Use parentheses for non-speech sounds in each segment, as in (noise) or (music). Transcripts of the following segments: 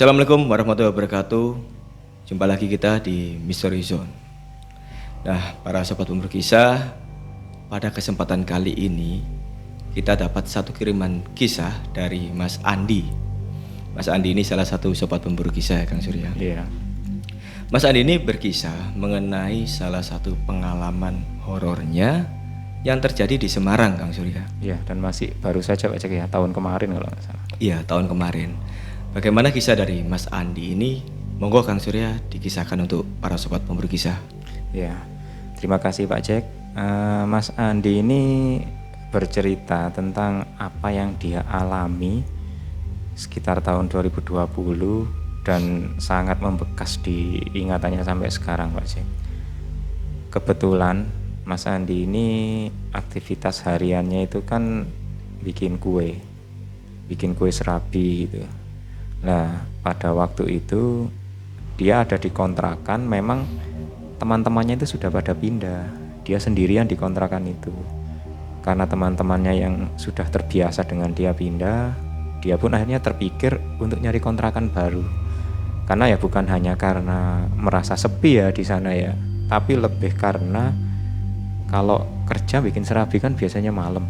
Assalamualaikum warahmatullahi wabarakatuh. Jumpa lagi kita di Mystery Zone. Nah, para sobat pemburu kisah, pada kesempatan kali ini kita dapat satu kiriman kisah dari Mas Andi. Mas Andi ini salah satu sobat pemburu kisah ya Kang Surya. Iya. Mas Andi ini berkisah mengenai salah satu pengalaman horornya yang terjadi di Semarang Kang Surya. Iya, dan masih baru saja Pak Cek ya, tahun kemarin kalau nggak salah. Iya, tahun kemarin. Bagaimana kisah dari Mas Andi ini? Monggo Kang Surya dikisahkan untuk para sobat pemburu kisah. Iya. Terima kasih Pak Jack. Eh, Mas Andi ini bercerita tentang apa yang dia alami sekitar tahun 2020 dan sangat membekas di ingatannya sampai sekarang Pak Jack. Kebetulan Mas Andi ini aktivitas hariannya itu kan bikin kue, bikin kue serabi gitu. Nah pada waktu itu dia ada di kontrakan, memang teman-temannya itu sudah pada pindah, dia sendirian di kontrakan itu. Karena teman-temannya yang sudah terbiasa dengan dia pindah, dia pun akhirnya terpikir untuk nyari kontrakan baru. Karena ya bukan hanya karena merasa sepi ya di sana ya tapi lebih karena kalau kerja bikin serabi kan biasanya malam.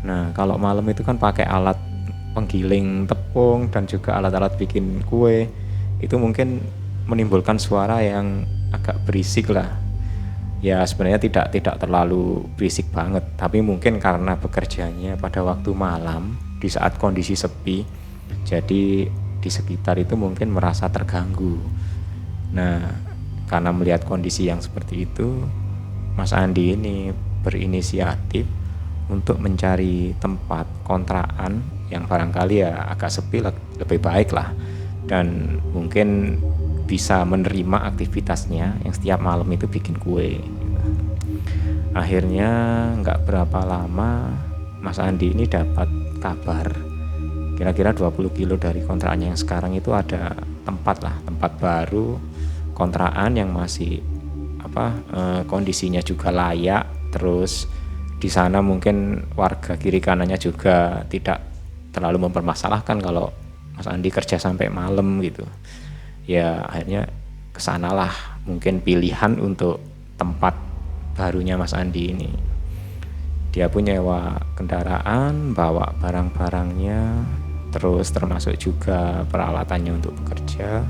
Nah kalau malam itu kan pakai alat penggiling tepung dan juga alat-alat bikin kue itu mungkin menimbulkan suara yang agak berisik lah ya sebenarnya tidak tidak terlalu berisik banget tapi mungkin karena bekerjanya pada waktu malam di saat kondisi sepi jadi di sekitar itu mungkin merasa terganggu. Nah, karena melihat kondisi yang seperti itu, Mas Andi ini berinisiatif untuk mencari tempat kontrakan yang barangkali ya agak sepi lebih baik lah. Dan mungkin bisa menerima aktivitasnya yang setiap malam itu bikin kue. Akhirnya nggak berapa lama Mas Andi ini dapat kabar. Kira-kira 20 kilo dari kontrakannya yang sekarang itu ada tempat lah tempat baru kontrakan yang masih apa e, kondisinya juga layak. Terus di sana mungkin warga kiri kanannya juga tidak terlalu mempermasalahkan kalau Mas Andi kerja sampai malam gitu. Ya akhirnya ke sanalah mungkin pilihan untuk tempat barunya Mas Andi ini. Dia punya nyewa kendaraan bawa barang-barangnya terus termasuk juga peralatannya untuk bekerja.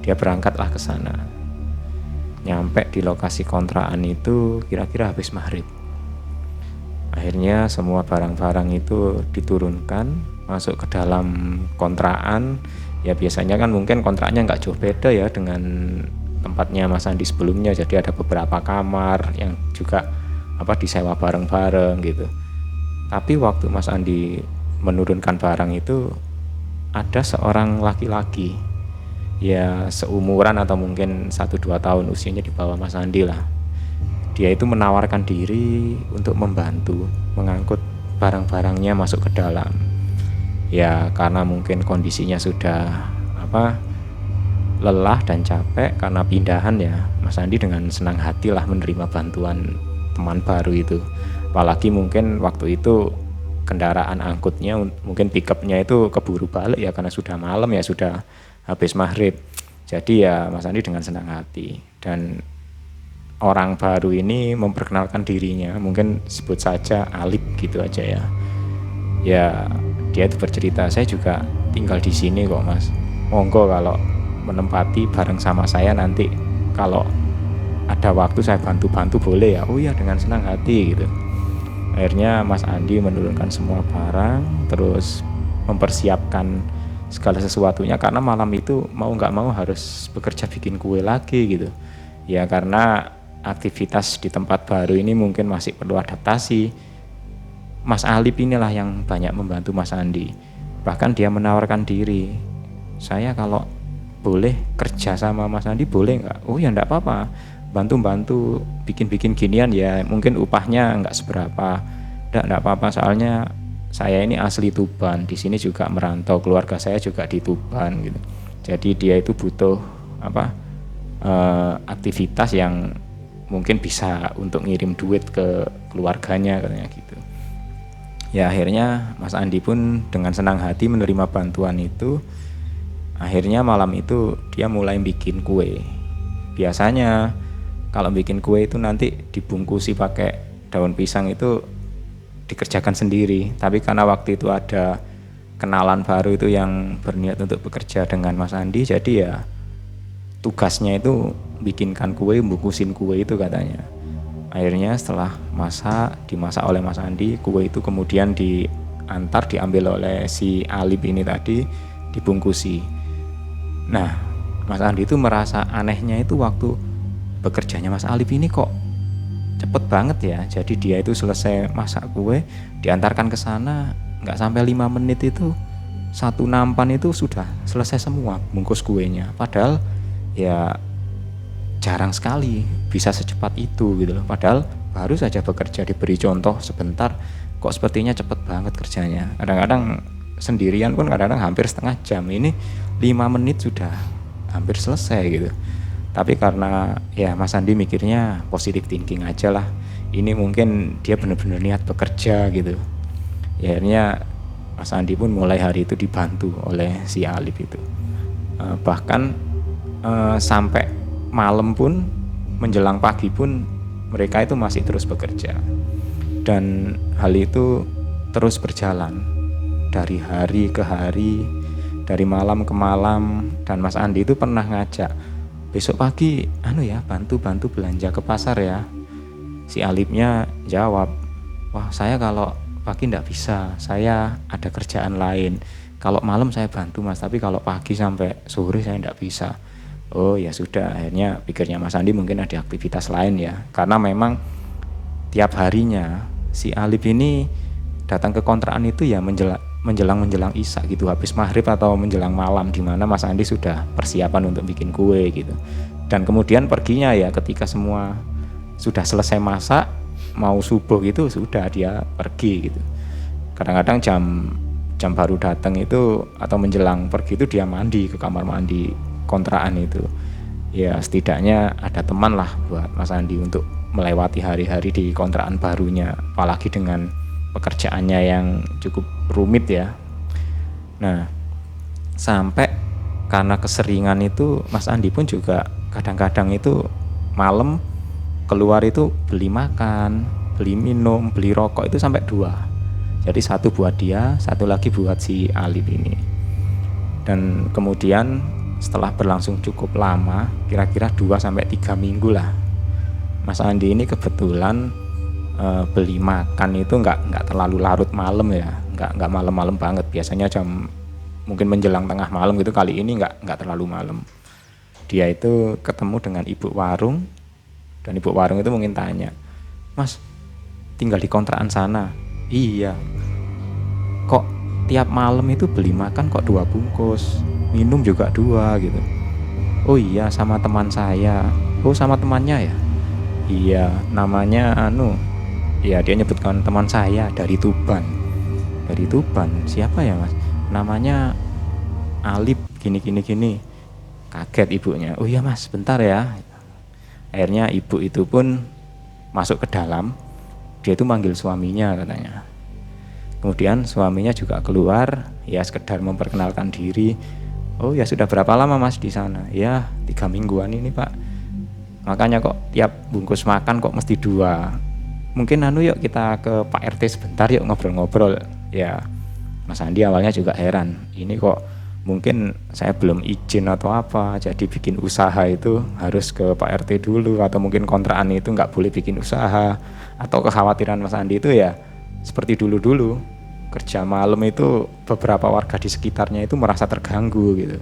Dia berangkatlah ke sana. Nyampe di lokasi kontrakan itu kira-kira habis maghrib akhirnya semua barang-barang itu diturunkan masuk ke dalam kontrakan ya biasanya kan mungkin kontraknya nggak jauh beda ya dengan tempatnya Mas Andi sebelumnya. Jadi ada beberapa kamar yang juga apa disewa bareng-bareng gitu. Tapi waktu Mas Andi menurunkan barang itu ada seorang laki-laki. Ya seumuran atau mungkin satu dua tahun usianya di bawah Mas Andi lah dia itu menawarkan diri untuk membantu mengangkut barang-barangnya masuk ke dalam. Ya karena mungkin kondisinya sudah apa lelah dan capek karena pindahan ya. Mas Andi dengan senang hati lah menerima bantuan teman baru itu. Apalagi mungkin waktu itu kendaraan angkutnya mungkin pickupnya itu keburu balik ya karena sudah malam ya sudah habis maghrib. Jadi ya Mas Andi dengan senang hati. Dan orang baru ini memperkenalkan dirinya. Mungkin sebut saja Alip gitu aja ya. Ya dia itu bercerita saya juga tinggal di sini kok mas. Monggo kalau menempati bareng sama saya nanti kalau ada waktu saya bantu-bantu boleh ya. Oh ya dengan senang hati gitu. Akhirnya Mas Andi menurunkan semua barang terus mempersiapkan segala sesuatunya karena malam itu mau nggak mau harus bekerja bikin kue lagi gitu. Ya karena aktivitas di tempat baru ini mungkin masih perlu adaptasi. Mas Alip inilah yang banyak membantu Mas Andi. Bahkan dia menawarkan diri saya kalau boleh kerja sama Mas Andi boleh nggak? Oh ya nggak apa-apa. Bantu-bantu bikin-bikin ginian ya. Mungkin upahnya nggak seberapa. Nggak nggak apa-apa. Soalnya saya ini asli Tuban. Di sini juga merantau. Keluarga saya juga di Tuban gitu. Jadi dia itu butuh apa uh, aktivitas yang mungkin bisa untuk ngirim duit ke keluarganya katanya gitu. Ya akhirnya Mas Andi pun dengan senang hati menerima bantuan itu akhirnya malam itu dia mulai bikin kue. Biasanya kalau bikin kue itu nanti dibungkusi pakai daun pisang itu dikerjakan sendiri. Tapi karena waktu itu ada kenalan baru itu yang berniat untuk bekerja dengan Mas Andi jadi ya tugasnya itu bikinkan kue bungkusin kue itu katanya. Akhirnya setelah masak dimasak oleh Mas Andi kue itu kemudian diantar diambil oleh si Alip ini tadi dibungkusi. Nah Mas Andi itu merasa anehnya itu waktu bekerjanya Mas Alip ini kok cepet banget ya. Jadi dia itu selesai masak kue diantarkan ke sana nggak sampai lima menit itu satu nampan itu sudah selesai semua bungkus kuenya. Padahal ya jarang sekali bisa secepat itu gitu loh. Padahal baru saja bekerja diberi contoh sebentar kok sepertinya cepet banget kerjanya. Kadang-kadang sendirian pun kadang-kadang hampir setengah jam. Ini lima menit sudah hampir selesai gitu. Tapi karena ya Mas Andi mikirnya positive thinking aja lah. Ini mungkin dia benar-benar niat bekerja gitu. Ya akhirnya Mas Andi pun mulai hari itu dibantu oleh si Alif itu. Uh, bahkan uh, sampai malam pun menjelang pagi pun mereka itu masih terus bekerja. Dan hal itu terus berjalan. Dari hari ke hari dari malam ke malam. Dan Mas Andi itu pernah ngajak besok pagi anu ya bantu-bantu belanja ke pasar ya. Si Alipnya jawab wah saya kalau pagi ndak bisa. Saya ada kerjaan lain. Kalau malam saya bantu mas tapi kalau pagi sampai sore saya ndak bisa oh ya sudah. Akhirnya pikirnya mas Andi mungkin ada aktivitas lain ya. Karena memang tiap harinya si Alip ini datang ke kontrakan itu ya menjelang menjelang menjelang isak gitu. Habis maghrib atau menjelang malam di mana Mas Andi sudah persiapan untuk bikin kue gitu. Dan kemudian perginya ya ketika semua sudah selesai masak mau subuh gitu sudah dia pergi gitu. Kadang-kadang jam jam baru datang itu atau menjelang pergi itu dia mandi ke kamar mandi kontrakan itu ya setidaknya ada teman lah buat Mas Andi untuk melewati hari-hari di kontrakan barunya apalagi dengan pekerjaannya yang cukup rumit ya. Nah, sampai karena keseringan itu Mas Andi pun juga kadang-kadang itu malam keluar itu beli makan, beli minum, beli rokok itu sampai dua. Jadi satu buat dia, satu lagi buat si Alif ini. Dan kemudian setelah berlangsung cukup lama, kira-kira 2 sampai tiga minggu lah. Mas Andi ini kebetulan uh, beli makan itu nggak nggak terlalu larut malam ya. Nggak nggak malam-malam banget. Biasanya jam mungkin menjelang tengah malam gitu kali ini nggak nggak terlalu malam. Dia itu ketemu dengan ibu warung dan ibu warung itu mungkin tanya mas tinggal di kontrakan sana? Iya. Kok tiap malam itu beli makan kok dua bungkus minum juga dua gitu. Oh iya sama teman saya. Oh sama temannya ya? Iya namanya anu ya dia nyebutkan teman saya dari Tuban. Dari Tuban siapa ya mas? Namanya Alip gini gini gini. Kaget ibunya. Oh iya mas bentar ya. Akhirnya ibu itu pun masuk ke dalam. Dia itu manggil suaminya katanya kemudian suaminya juga keluar ya sekedar memperkenalkan diri. Oh ya sudah berapa lama mas di sana? Ya tiga mingguan ini pak. Makanya kok tiap bungkus makan kok mesti dua. Mungkin anu yuk kita ke Pak RT sebentar yuk ngobrol-ngobrol. Ya Mas Andi awalnya juga heran ini kok mungkin saya belum izin atau apa jadi bikin usaha itu harus ke Pak RT dulu atau mungkin kontrakan itu nggak boleh bikin usaha. Atau kekhawatiran Mas Andi itu ya seperti dulu-dulu kerja malam itu beberapa warga di sekitarnya itu merasa terganggu gitu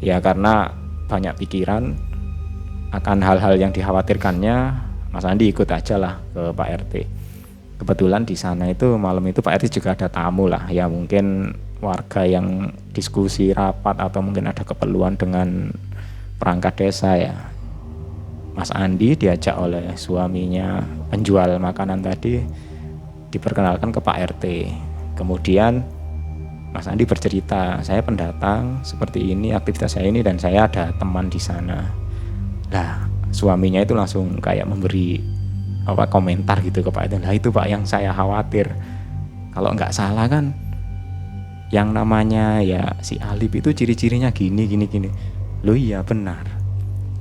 ya karena banyak pikiran akan hal-hal yang dikhawatirkannya Mas Andi ikut aja lah ke Pak RT. Kebetulan di sana itu malam itu Pak RT juga ada tamu lah, ya mungkin warga yang diskusi rapat atau mungkin ada keperluan dengan perangkat desa ya. Mas Andi diajak oleh suaminya penjual makanan tadi diperkenalkan ke Pak RT. Kemudian Mas Andi bercerita, saya pendatang seperti ini, aktivitas saya ini dan saya ada teman di sana. Lah, suaminya itu langsung kayak memberi apa komentar gitu ke Pak itu. Nah itu Pak yang saya khawatir. Kalau nggak salah kan yang namanya ya si Alip itu ciri-cirinya gini gini gini lo iya benar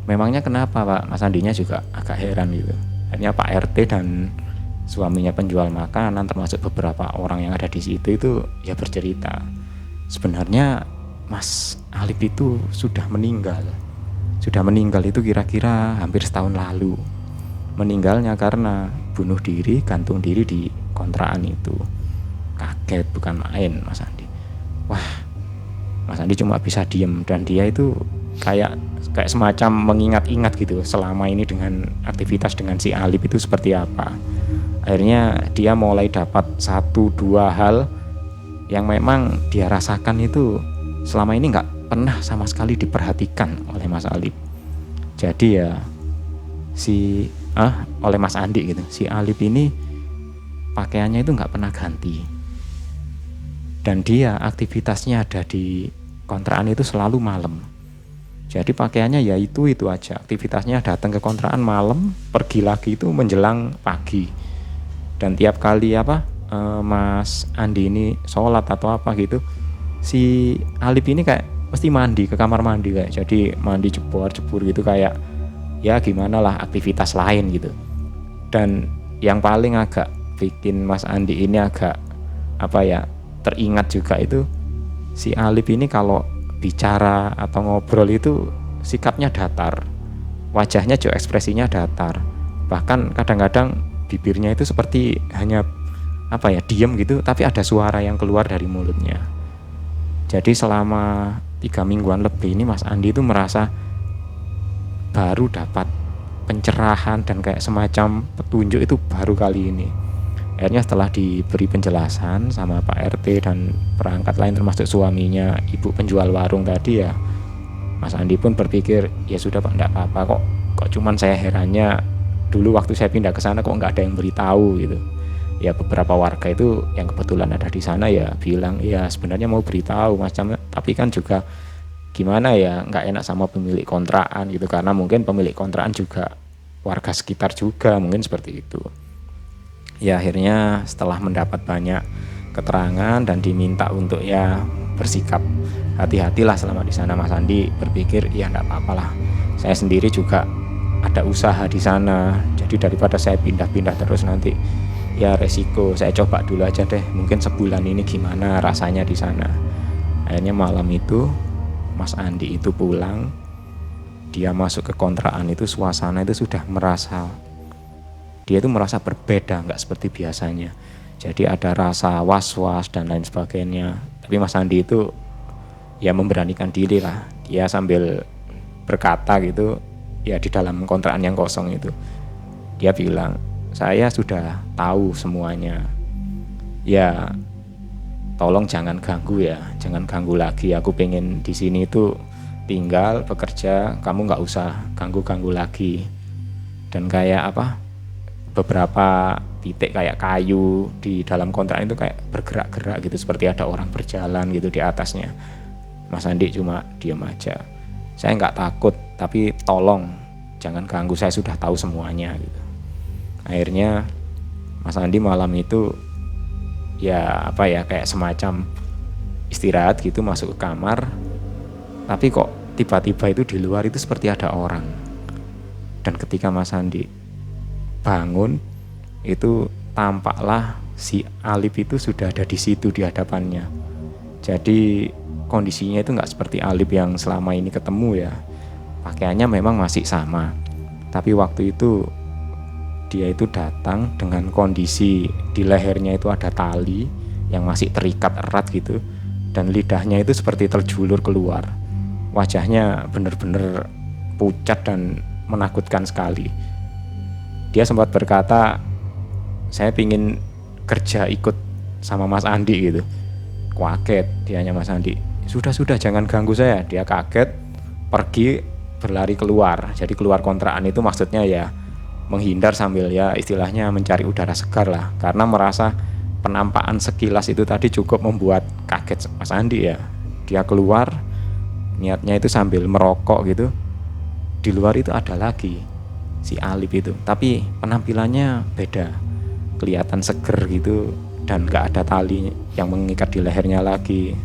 memangnya kenapa Pak Mas Andinya juga agak heran gitu akhirnya Pak RT dan suaminya penjual makanan termasuk beberapa orang yang ada di situ itu ya bercerita. Sebenarnya Mas Alip itu sudah meninggal. Sudah meninggal itu kira-kira hampir setahun lalu. Meninggalnya karena bunuh diri gantung diri di kontrakan itu. Kaget bukan main Mas Andi. Wah Mas Andi cuma bisa diem dan dia itu kayak kayak semacam mengingat-ingat gitu selama ini dengan aktivitas dengan si Alip itu seperti apa akhirnya dia mulai dapat satu dua hal yang memang dia rasakan itu selama ini nggak pernah sama sekali diperhatikan oleh Mas Alip jadi ya si ah oleh Mas Andi gitu. Si Alip ini pakaiannya itu nggak pernah ganti. Dan dia aktivitasnya ada di kontrakan itu selalu malam. Jadi pakaiannya ya itu itu aja. Aktivitasnya datang ke kontrakan malam pergi lagi itu menjelang pagi dan tiap kali apa uh, Mas Andi ini sholat atau apa gitu si Alip ini kayak mesti mandi ke kamar mandi kayak. Jadi mandi jebur jebur gitu kayak ya gimana lah aktivitas lain gitu. Dan yang paling agak bikin Mas Andi ini agak apa ya teringat juga itu si Alip ini kalau bicara atau ngobrol itu sikapnya datar wajahnya juga ekspresinya datar. Bahkan kadang-kadang bibirnya itu seperti hanya apa ya diam gitu tapi ada suara yang keluar dari mulutnya. Jadi selama tiga mingguan lebih ini Mas Andi itu merasa baru dapat pencerahan dan kayak semacam petunjuk itu baru kali ini. Akhirnya setelah diberi penjelasan sama Pak RT dan perangkat lain termasuk suaminya ibu penjual warung tadi ya Mas Andi pun berpikir ya sudah Pak enggak apa-apa kok. Kok cuman saya herannya dulu waktu saya pindah ke sana kok nggak ada yang beritahu gitu. Ya beberapa warga itu yang kebetulan ada di sana ya bilang ya sebenarnya mau beritahu macam tapi kan juga gimana ya nggak enak sama pemilik kontrakan gitu. Karena mungkin pemilik kontrakan juga warga sekitar juga mungkin seperti itu. Ya akhirnya setelah mendapat banyak keterangan dan diminta untuk ya bersikap hati-hatilah selama di sana Mas Andi berpikir ya enggak apa-apa lah. Saya sendiri juga ada usaha di sana. Jadi daripada saya pindah-pindah terus nanti ya resiko saya coba dulu aja deh. Mungkin sebulan ini gimana rasanya di sana. Akhirnya malam itu Mas Andi itu pulang. Dia masuk ke kontrakan itu suasana itu sudah merasa dia itu merasa berbeda nggak seperti biasanya. Jadi ada rasa was-was dan lain sebagainya. Tapi Mas Andi itu ya memberanikan diri lah. Dia sambil berkata gitu ya di dalam kontrakan yang kosong itu. Dia bilang saya sudah tahu semuanya. Ya tolong jangan ganggu ya jangan ganggu lagi. Aku pengen di sini itu tinggal bekerja. Kamu nggak usah ganggu ganggu lagi. Dan kayak apa beberapa titik kayak kayu di dalam kontrak itu kayak bergerak-gerak gitu seperti ada orang berjalan gitu di atasnya. Mas Andi cuma diam aja. Saya nggak takut tapi tolong jangan ganggu saya sudah tahu semuanya gitu. Akhirnya Mas Andi malam itu ya apa ya kayak semacam istirahat gitu masuk ke kamar. Tapi kok tiba-tiba itu di luar itu seperti ada orang. Dan ketika Mas Andi bangun itu tampaklah si Alip itu sudah ada di situ di hadapannya. Jadi kondisinya itu nggak seperti Alip yang selama ini ketemu ya pakaiannya memang masih sama. Tapi waktu itu dia itu datang dengan kondisi di lehernya itu ada tali yang masih terikat erat gitu dan lidahnya itu seperti terjulur keluar. Wajahnya benar-benar pucat dan menakutkan sekali. Dia sempat berkata saya ingin kerja ikut sama Mas Andi gitu. Kaget dianya Mas Andi. Sudah sudah jangan ganggu saya. Dia kaget pergi berlari keluar. Jadi keluar kontrakan itu maksudnya ya menghindar sambil ya istilahnya mencari udara segar lah. Karena merasa penampakan sekilas itu tadi cukup membuat kaget Mas Andi ya. Dia keluar niatnya itu sambil merokok gitu. Di luar itu ada lagi si Alip itu. Tapi penampilannya beda. Kelihatan seger gitu dan gak ada tali yang mengikat di lehernya lagi.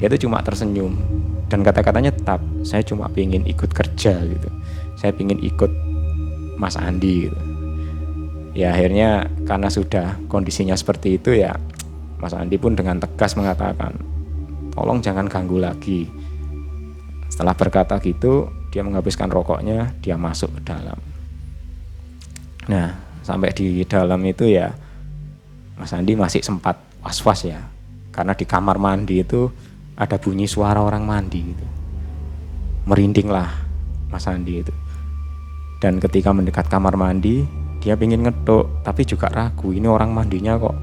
Dia itu cuma tersenyum dan kata-katanya tetap saya cuma ingin ikut kerja gitu. Saya ingin ikut Mas Andi gitu. Ya akhirnya karena sudah kondisinya seperti itu ya Mas Andi pun dengan tegas mengatakan tolong jangan ganggu lagi. Setelah berkata gitu dia menghabiskan rokoknya dia masuk ke dalam. Nah sampai di dalam itu ya Mas Andi masih sempat was-was ya. Karena di kamar mandi itu ada bunyi suara orang mandi gitu. Merinding lah Mas Andi itu. Dan ketika mendekat kamar mandi dia ingin ngedok tapi juga ragu ini orang mandinya kok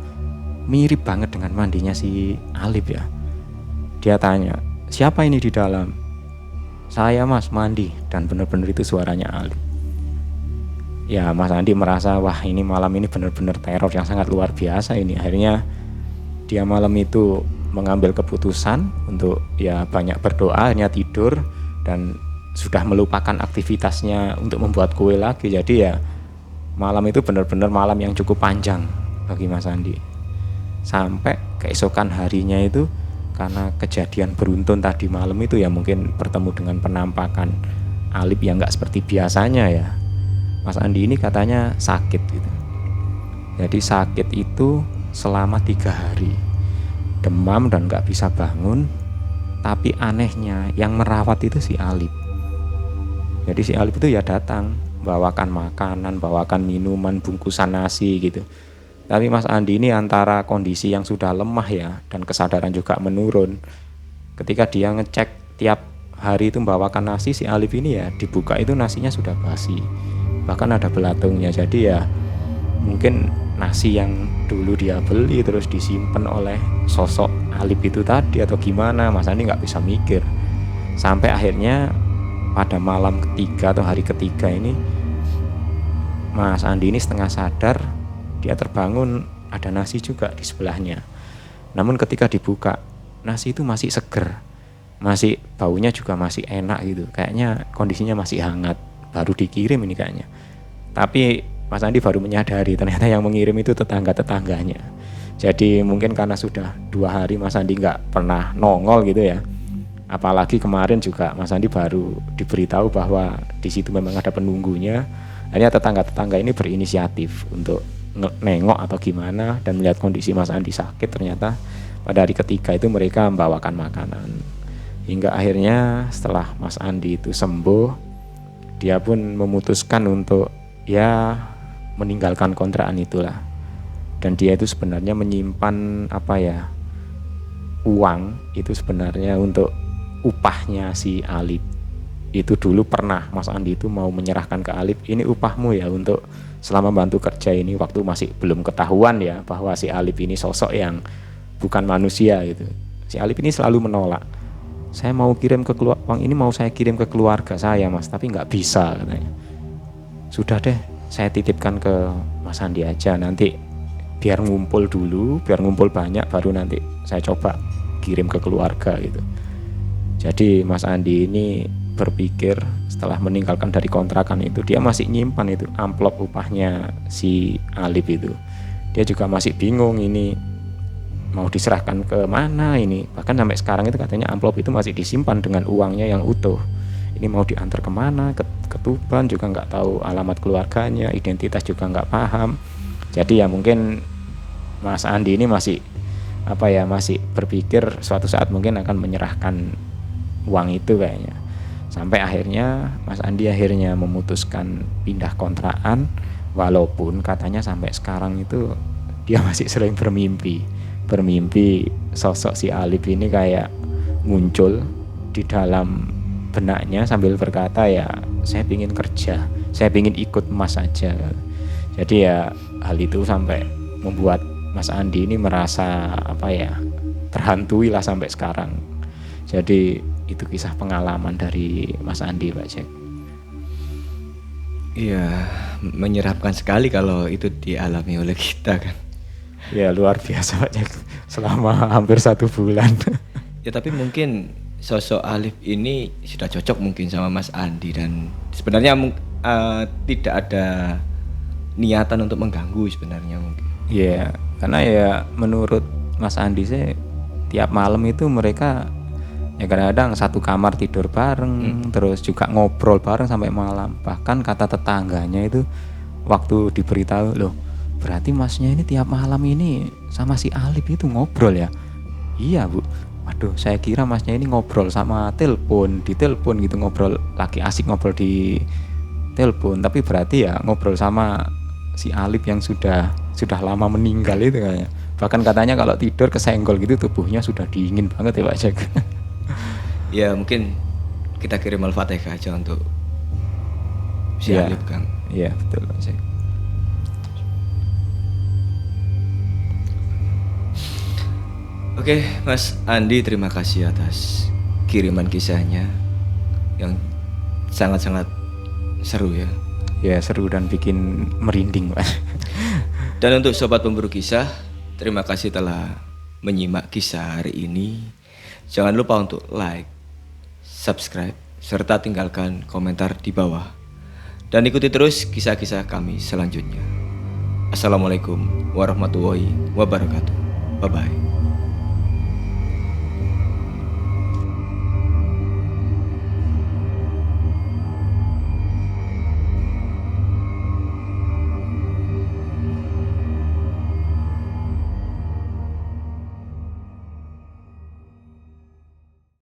mirip banget dengan mandinya si Alif ya. Dia tanya siapa ini di dalam? Saya mas mandi. Dan benar-benar itu suaranya Alif. Ya Mas Andi merasa wah ini malam ini benar-benar teror yang sangat luar biasa ini. Akhirnya dia malam itu mengambil keputusan untuk ya banyak berdoa hanya tidur dan sudah melupakan aktivitasnya untuk membuat kue lagi. Jadi ya malam itu benar-benar malam yang cukup panjang bagi Mas Andi. Sampai keesokan harinya itu karena kejadian beruntun tadi malam itu ya mungkin bertemu dengan penampakan Alip yang nggak seperti biasanya ya. Mas Andi ini katanya sakit gitu. Jadi sakit itu selama tiga hari, demam dan nggak bisa bangun. Tapi anehnya yang merawat itu si Alip. Jadi si Alip itu ya datang, bawakan makanan, bawakan minuman, bungkusan nasi gitu. Tapi Mas Andi ini antara kondisi yang sudah lemah ya dan kesadaran juga menurun. Ketika dia ngecek tiap hari itu membawakan nasi si Alif ini ya dibuka itu nasinya sudah basi bahkan ada belatungnya jadi ya mungkin nasi yang dulu dia beli terus disimpan oleh sosok Alip itu tadi atau gimana? Mas Andi nggak bisa mikir. Sampai akhirnya pada malam ketiga atau hari ketiga ini Mas Andi ini setengah sadar dia terbangun ada nasi juga di sebelahnya. Namun ketika dibuka nasi itu masih seger. Masih baunya juga masih enak gitu. Kayaknya kondisinya masih hangat. Baru dikirim ini kayaknya. Tapi Mas Andi baru menyadari ternyata yang mengirim itu tetangga-tetangganya. Jadi mungkin karena sudah dua hari Mas Andi nggak pernah nongol gitu ya. Apalagi kemarin juga Mas Andi baru diberitahu bahwa di situ memang ada penunggunya. Akhirnya tetangga-tetangga ini berinisiatif untuk nengok atau gimana dan melihat kondisi Mas Andi sakit ternyata pada hari ketiga itu mereka membawakan makanan. Hingga akhirnya setelah Mas Andi itu sembuh dia pun memutuskan untuk ya meninggalkan kontrakan itulah. Dan dia itu sebenarnya menyimpan apa ya uang itu sebenarnya untuk upahnya si Alip. Itu dulu pernah Mas Andi itu mau menyerahkan ke Alip ini upahmu ya untuk selama bantu kerja ini waktu masih belum ketahuan ya bahwa si Alip ini sosok yang bukan manusia gitu. Si Alip ini selalu menolak. Saya mau kirim ke keluar uang ini mau saya kirim ke keluarga saya mas tapi nggak bisa katanya. Sudah deh saya titipkan ke Mas Andi aja. Nanti biar ngumpul dulu biar ngumpul banyak baru nanti saya coba kirim ke keluarga gitu. Jadi Mas Andi ini berpikir setelah meninggalkan dari kontrakan itu dia masih nyimpan itu amplop upahnya si Alip itu. Dia juga masih bingung ini mau diserahkan ke mana ini. Bahkan sampai sekarang itu katanya amplop itu masih disimpan dengan uangnya yang utuh ini mau diantar ke mana? Ke, ke juga nggak tahu alamat keluarganya identitas juga nggak paham. Jadi ya mungkin Mas Andi ini masih apa ya masih berpikir suatu saat mungkin akan menyerahkan uang itu kayaknya. Sampai akhirnya Mas Andi akhirnya memutuskan pindah kontrakan walaupun katanya sampai sekarang itu dia (laughs) masih sering bermimpi. Bermimpi sosok si Alif ini kayak muncul di dalam benaknya sambil berkata ya saya ingin kerja saya ingin ikut Mas saja jadi ya hal itu sampai membuat Mas Andi ini merasa apa ya terhantui lah sampai sekarang jadi itu kisah pengalaman dari Mas Andi Pak Jack Iya, menyerapkan sekali kalau itu dialami oleh kita kan. Ya luar biasa Pak Jack selama hampir satu bulan. ya tapi mungkin sosok Alif ini sudah cocok mungkin sama Mas Andi dan sebenarnya uh, tidak ada niatan untuk mengganggu sebenarnya mungkin. Iya, karena ya menurut Mas Andi sih tiap malam itu mereka ya kadang-kadang satu kamar tidur bareng, terus juga ngobrol bareng sampai malam. Bahkan kata tetangganya itu waktu diberitahu loh, berarti masnya ini tiap malam ini sama si Alip itu ngobrol ya? Iya bu. Waduh, saya kira masnya ini ngobrol sama telepon, di telepon gitu ngobrol, lagi asik ngobrol di telepon, tapi berarti ya ngobrol sama si Alip yang sudah sudah lama meninggal itu kayaknya. Bahkan katanya kalau tidur kesenggol gitu tubuhnya sudah dingin banget ya Pak Jack. (laughs) Ya mungkin kita kirim Al-Fatihah aja untuk si Iya. Alif Kang. Iya betul Pak Jack. Oke, Mas Andi terima kasih atas kiriman kisahnya yang sangat-sangat seru ya. Ya seru dan bikin merinding Pak. (laughs) Dan untuk sobat pemburu kisah, terima kasih telah menyimak kisah hari ini. Jangan lupa untuk like, subscribe, serta tinggalkan komentar di bawah. Dan ikuti terus kisah-kisah kami selanjutnya. Assalamualaikum warahmatullahi wabarakatuh. Bye-bye.